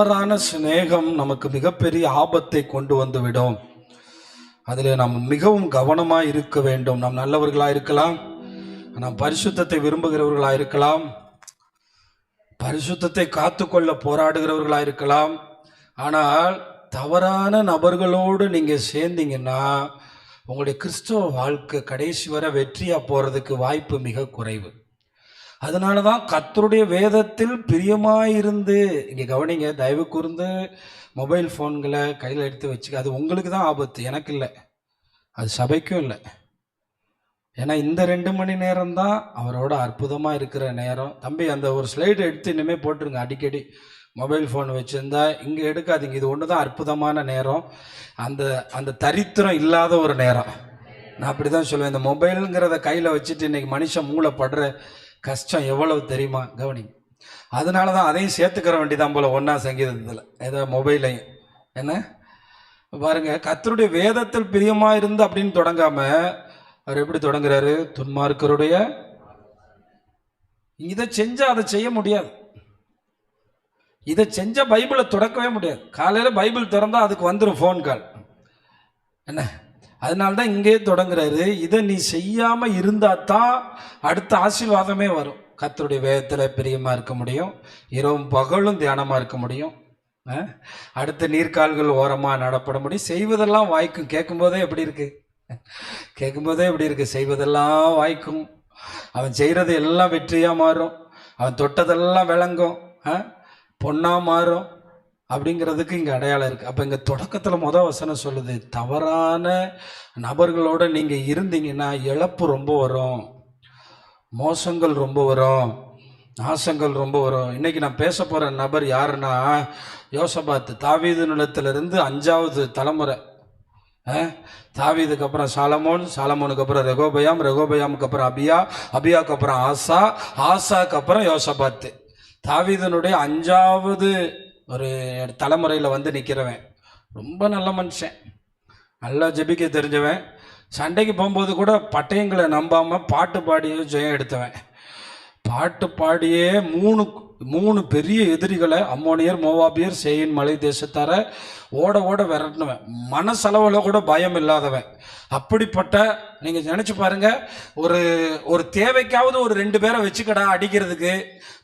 தவறான சிநேகம் நமக்கு மிகப்பெரிய ஆபத்தை கொண்டு வந்துவிடும். அதில் நாம் மிகவும் கவனமாக இருக்க வேண்டும். நாம் நல்லவர்களாக இருக்கலாம். நாம் பரிசுத்தத்தை விரும்புகிறவர்களாக இருக்கலாம். பரிசுத்தத்தை காத்துக்கொள்ள போராடுகிறவர்களாக இருக்கலாம். ஆனால் தவறான நபர்களோடு நீங்கள் சேர்ந்தீங்கன்னா உங்களுடைய கிறிஸ்தவ வாழ்க்கை கடைசி வரை வெற்றியாக போகிறதுக்கு வாய்ப்பு மிக குறைவு. அதனால தான் கத்தருடைய வேதத்தில் பிரியமாயிருந்து இங்கே கவனிங்க தயவு கூர்ந்து மொபைல் ஃபோன்களை கையில் எடுத்து வச்சுக்க அது உங்களுக்கு தான் ஆபத்து எனக்கு இல்லை. அது சபைக்கும் இல்லை. ஏன்னா இந்த ரெண்டு மணி நேரம் தான் அவரோட அற்புதமாக இருக்கிற நேரம். தம்பி அந்த ஒரு ஸ்லைடு எடுத்து இனிமேல் போட்டுருங்க அடிக்கடி. மொபைல் ஃபோன் வச்சுருந்தா இங்கே எடுக்காதீங்க இது ஒன்று தான் அற்புதமான நேரம். அந்த அந்த தரித்திரம் இல்லாத ஒரு நேரம். நான் அப்படி தான் சொல்லுவேன் இந்த மொபைலுங்கிறத கையில் வச்சுட்டு இன்றைக்கி மனுஷன் மூளைப்படுற கஷ்டம் எவ்வளவு தெரியுமா? கவனி அதனால தான் அதையும் சேர்த்துக்கிற வேண்டியதான் போல ஒன்றா சங்கீதத்தில் ஏதோ மொபைலையும் என்ன? பாருங்க கத்தருடைய வேதத்தில் பிரியமாக இருந்து அப்படின்னு தொடங்காம அவர் எப்படி தொடங்குறாரு? துன்மார்க்கருடைய. இதை செஞ்சால் அதை செய்ய முடியாது. இதை செஞ்ச பைபிளை தொடக்கவே முடியாது. காலையில் பைபிள் திறந்தா அதுக்கு வந்துடும் ஃபோன் கால் என்ன? அதனால தான் இங்கே தொடங்குறாரு. இதை நீ செய்யாம இருந்தால் தான் அடுத்த ஆசீர்வாதமே வரும். கத்தருடைய வேதத்தில் பிரியமாக இருக்க முடியும். இரவும் பகலும் தியானமாக இருக்க முடியும். அடுத்த நீர்க்கால்கள் ஓரமாக நடப்பட முடியும். செய்வதெல்லாம் வாய்க்கும். கேட்கும்போதே எப்படி இருக்கு? கேட்கும்போதே எப்படி இருக்கு? செய்வதெல்லாம் வாய்க்கும். அவன் செய்கிறது எல்லாம் வெற்றியாக மாறும். அவன் தொட்டதெல்லாம் விளங்கும். பொண்ணாக மாறும். அப்படிங்கிறதுக்கு இங்கே அடையாளம் இருக்குது அப்போ இங்கே தொடக்கத்தில் மொதல் வசனம் சொல்லுது தவறான நபர்களோட நீங்கள் இருந்தீங்கன்னா இழப்பு ரொம்ப வரும் மோசங்கள் ரொம்ப வரும் நாசங்கள் ரொம்ப வரும். இன்னைக்கு நான் பேச போகிற நபர் யாருன்னா யோசபாத்து தாவீது நிலத்திலிருந்து அஞ்சாவது தலைமுறை. தாவீதுக்கு அப்புறம் சாலமோன் சாலமோனுக்கு அப்புறம் ரெகோபயாம் ரெகோபயாமுக்கு அப்புறம் அபியா அபியாவுக்கு அப்புறம் ஆசா ஆசாக்கு அப்புறம் யோசபாத்து. தாவீதனுடைய அஞ்சாவது ஒரு தலைமுறையில் வந்து நிற்கிறவன் ரொம்ப நல்ல மனுஷன். நல்லா ஜெபிக்க தெரிஞ்சவன். சண்டைக்கு போகும்போது கூட பட்டயங்களை நம்பாமல் பாட்டு பாடியே ஜெயம் எடுத்தவன். பாட்டு பாடியே மூணு மூணு பெரிய எதிரிகளை அம்மோனியர் மோவாபியர் சேயின் மலை தேசத்தார ஓட ஓட விரட்டினவன். மனசளவில் கூட பயம் இல்லாதவன். அப்படிப்பட்ட நீங்கள் நினச்சி பாருங்க ஒரு ஒரு தேவைக்காவது ஒரு ரெண்டு பேரை வச்சுக்கடா அடிக்கிறதுக்கு.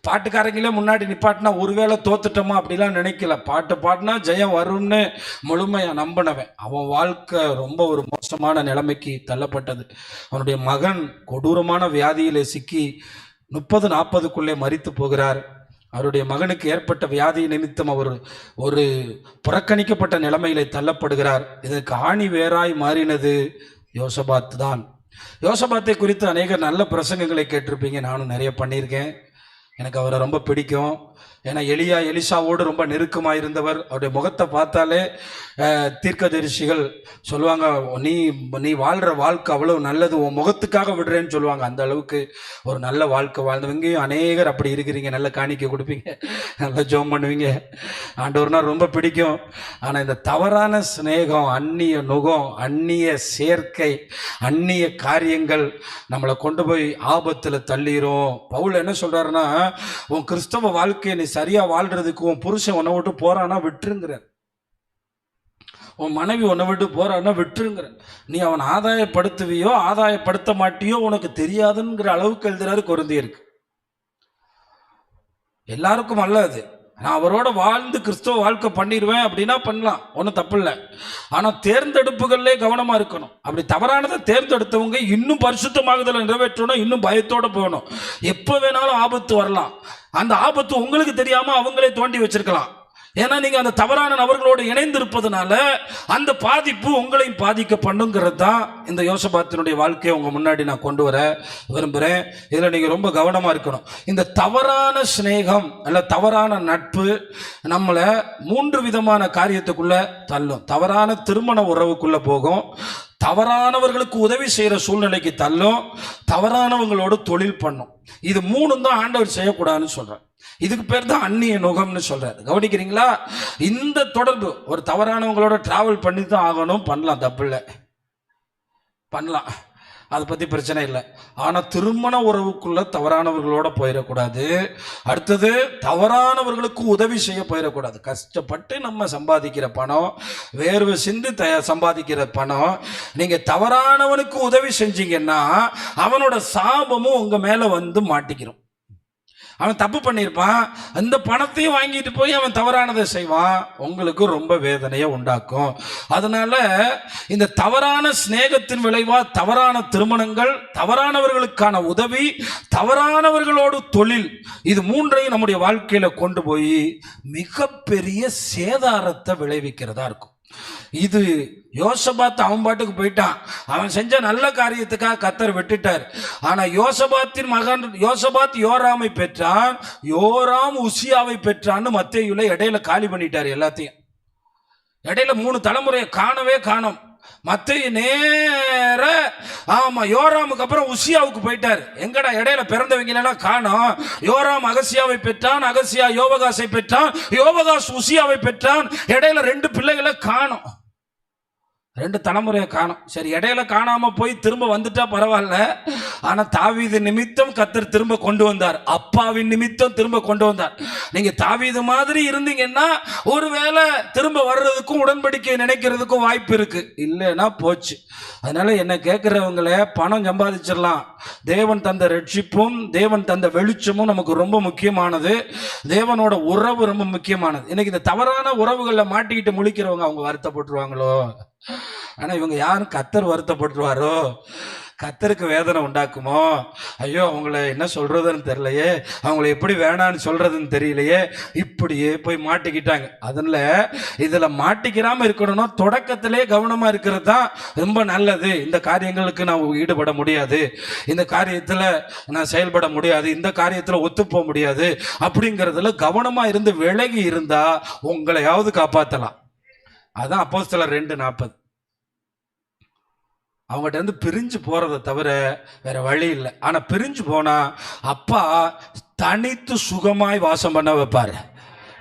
பாட்டுக்காரங்களே முன்னாடி நிப்பாட்டினா ஒருவேளை தோத்துட்டோமா அப்படிலாம் நினைக்கல. பாட்டு பாடினா ஜெயம் வரும்னு முழுமையாக நம்பினவன். அவன் வாழ்க்கை ரொம்ப ஒரு மோசமான நிலைமைக்கு தள்ளப்பட்டது. அவனுடைய மகன் கொடூரமான வியாதியில் சிக்கி முப்பது நாற்பதுக்குள்ளே மறித்து போகிறார். அவருடைய மகனுக்கு ஏற்பட்ட வியாதி நிமித்தம் அவர் ஒரு புறக்கணிக்கப்பட்ட நிலைமையிலே தள்ளப்படுகிறார். இதற்கு ஆணி வேராய் மாறினது யோசபாத் தான். யோசபாத்தை குறித்து அநேக நல்ல பிரசங்கங்களை கேட்டிருப்பீங்க. நானும் நிறைய பண்ணியிருக்கேன். எனக்கு அவரை ரொம்ப பிடிக்கும். ஏன்னா எலியா எலிசாவோடு ரொம்ப நெருக்கமாக இருந்தவர். அவருடைய முகத்தை பார்த்தாலே தீர்க்கதரிசிகள் சொல்லுவாங்க நீ நீ வாழ்கிற வாழ்க்கை அவ்வளவு நல்லது உன் முகத்துக்காக விடுறேன்னு சொல்லுவாங்க. அந்த அளவுக்கு ஒரு நல்ல வாழ்க்கை வாழ்ந்தவங்கயும் அநேகர் அப்படி இருக்கிறீங்க. நல்ல காணிக்கை கொடுப்பீங்க. நல்லா ஜோம் பண்ணுவீங்க. ஆண்டவர்னா ரொம்ப பிடிக்கும். ஆனால் இந்த தவறான சிநேகம் அந்நிய நுகம் அந்நிய சேர்க்கை அந்நிய காரியங்கள் நம்மளை கொண்டு போய் ஆபத்தில் தள்ளிரும். பவுல் என்ன சொல்றாருன்னா உன் கிறிஸ்தவ வாழ்க்கை வாழ்க்கையை நீ சரியா வாழ்றதுக்கு உன் புருஷன் உன்னை விட்டு போறானா விட்டுருங்கிறார். உன் மனைவி உன்னை விட்டு போறான்னா விட்டுருங்கிற நீ அவன் ஆதாயப்படுத்துவியோ ஆதாயப்படுத்த மாட்டியோ உனக்கு தெரியாதுங்கிற அளவுக்கு எழுதுறாரு கொருந்தியருக்கு. எல்லாருக்கும் அல்ல அது. நான் அவரோட வாழ்ந்து கிறிஸ்தவ வாழ்க்கை பண்ணிடுவேன் அப்படின்னா பண்ணலாம். ஒன்றும் தப்பு இல்லை ஆனால் தேர்ந்தெடுப்புகள்லே கவனமாக இருக்கணும். அப்படி தவறானதை தேர்ந்தெடுத்தவங்க இன்னும் பரிசுத்தமாகுதலை நிறைவேற்றணும் இன்னும் பயத்தோடு போகணும். எப்போ வேணாலும் ஆபத்து வரலாம். அந்த ஆபத்து உங்களுக்கு தெரியாமல் அவங்களே தோண்டி வச்சிருக்கலாம். ஏன்னா நீங்கள் அந்த தவறான நபர்களோடு இணைந்து அந்த பாதிப்பு உங்களையும் பாதிக்க பண்ணுங்கிறது தான் இந்த யோசபாத்தினுடைய வாழ்க்கையை உங்கள் முன்னாடி நான் கொண்டு வர விரும்புகிறேன் இதில் நீங்கள் ரொம்ப கவனமாக இருக்கணும். இந்த தவறான சிநேகம் அல்ல தவறான நட்பு நம்மளை மூன்று விதமான காரியத்துக்குள்ளே தள்ளும். தவறான திருமண உறவுக்குள்ளே போகும். தவறானவர்களுக்கு உதவி செய்கிற சூழ்நிலைக்கு தள்ளும். தவறானவங்களோட தொழில் பண்ணும். இது மூணும் தான் ஆண்டவர் செய்யக்கூடாதுன்னு சொல்கிறேன் இதுக்கு பேர் தான் அந்நிய நுகம்னு சொல்றாரு. கவனிக்கிறீங்களா? இந்த தொடர்பு ஒரு தவறானவங்களோட டிராவல் பண்ணி தான் ஆகணும் பண்ணலாம் தப்பு இல்லை. பண்ணலாம். அதை பற்றி பிரச்சனை இல்லை. ஆனால் திருமண உறவுக்குள்ள தவறானவர்களோட போயிடக்கூடாது. அடுத்தது தவறானவர்களுக்கு உதவி செய்ய போயிடக்கூடாது. கஷ்டப்பட்டு நம்ம சம்பாதிக்கிற பணம் வேர்வை சிந்து த சம்பாதிக்கிற பணம் நீங்கள் தவறானவனுக்கு உதவி செஞ்சீங்கன்னா அவனோட சாபமும் உங்கள் மேலே வந்து மாட்டிக்கிறோம் அவன் தப்பு பண்ணியிருப்பான் அந்த பணத்தையும் வாங்கிட்டு போய் அவன் தவறானதை செய்வான். உங்களுக்கு ரொம்ப வேதனையை உண்டாக்கும். அதனால இந்த தவறான சிநேகத்தின் விளைவா தவறான திருமணங்கள் தவறானவர்களுக்கான உதவி தவறானவர்களோடு தொழில் இது மூன்றையும் நம்முடைய வாழ்க்கையில கொண்டு போய் மிகப்பெரிய சேதாரத்தை விளைவிக்கிறதா இருக்கும். இது யோசபாத் அவன் பாட்டுக்கு போயிட்டான். அவன் செஞ்ச நல்ல காரியத்துக்காக கத்தர் விட்டுட்டார். ஆனா யோசபாத்தின் மகன் யோசபாத் யோராமை பெற்றான். யோராம் உசியாவை பெற்றான்னு மத்தியுள்ள இடையில காலி பண்ணிட்டார் எல்லாத்தையும். இடையில மூணு தலைமுறையை காணவே காணோம். மத்திய நேர ஆமா யோராமுக்கு அப்புறம் உசியாவுக்கு போயிட்டார். எங்கடா இடையில பிறந்தவங்க காணும் காணோம். யோராம் அகசியாவை பெற்றான் அகசியா யோபகாசை பெற்றான் யோபகாஸ் உசியாவை பெற்றான். இடையில ரெண்டு பிள்ளைகளை காணோம். ரெண்டு தலைமுறையை காணும். சரி இடையில காணாம போய் திரும்ப வந்துட்டா பரவாயில்ல. ஆனா தாவீது நிமித்தம் கத்தர் திரும்ப கொண்டு வந்தார். அப்பாவின் நிமித்தம் திரும்ப கொண்டு வந்தார். நீங்க தாவீது மாதிரி இருந்தீங்கன்னா ஒருவேளை திரும்ப வர்றதுக்கும் உடன்படிக்கை நினைக்கிறதுக்கும் வாய்ப்பு இருக்கு. இல்லைன்னா போச்சு. அதனால என்ன கேட்குறவங்கள பணம் சம்பாதிச்சிடலாம். தேவன் தந்த ரட்சிப்பும் தேவன் தந்த வெளிச்சமும் நமக்கு ரொம்ப முக்கியமானது. தேவனோட உறவு ரொம்ப முக்கியமானது. இன்னைக்கு இந்த தவறான உறவுகளில் மாட்டிக்கிட்டு முழிக்கிறவங்க அவங்க வருத்தப்பட்டுருவாங்களோ? ஆனா இவங்க யாரும் கத்தர் வருத்தப்பட்டுருவாரோ? கத்தருக்கு வேதனை உண்டாக்குமோ? ஐயோ அவங்கள என்ன சொல்றதுன்னு தெரியலையே. அவங்கள எப்படி வேணான்னு சொல்றதுன்னு தெரியலையே. இப்படியே போய் மாட்டிக்கிட்டாங்க. அதில் இதில் மாட்டிக்கிறாம இருக்கணும்னா தொடக்கத்திலே கவனமாக இருக்கிறது தான் ரொம்ப நல்லது. இந்த காரியங்களுக்கு நான் ஈடுபட முடியாது. இந்த காரியத்தில் நான் செயல்பட முடியாது. இந்த காரியத்தில் ஒத்துப்போக முடியாது. அப்படிங்கிறதுல கவனமாக இருந்து விலகி இருந்தா உங்களையாவது காப்பாற்றலாம் அதுதான் அப்போ சில ரெண்டு நாற்பது. அவங்ககிட்ட இருந்து பிரிஞ்சு போகிறத தவிர வேற வழி இல்லை. ஆனால் பிரிஞ்சு போனால் அப்பா தனித்து சுகமாய் வாசம் பண்ண வைப்பார்.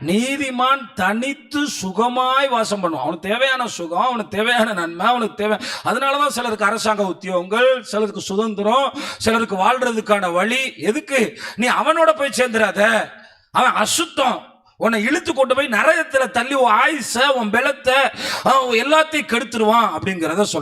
நீதிமான் தனித்து சுகமாய் வாசம் பண்ணுவான். அவனுக்கு தேவையான சுகம் அவனுக்கு தேவையான நன்மை அவனுக்கு தேவை அதனால தான் சிலருக்கு அரசாங்க உத்தியோகங்கள் சிலருக்கு சுதந்திரம் சிலருக்கு வாழ்றதுக்கான வழி. எதுக்கு? நீ அவனோட போய் சேர்ந்துடாத அவன் அசுத்தம். உன்னை இழுத்து கொண்டு போய் நரகத்தில் தள்ளி உன் ஆயுச உன் பலத்தை எல்லாத்தையும் கெடுத்துருவான் அப்படிங்கிறத சொல்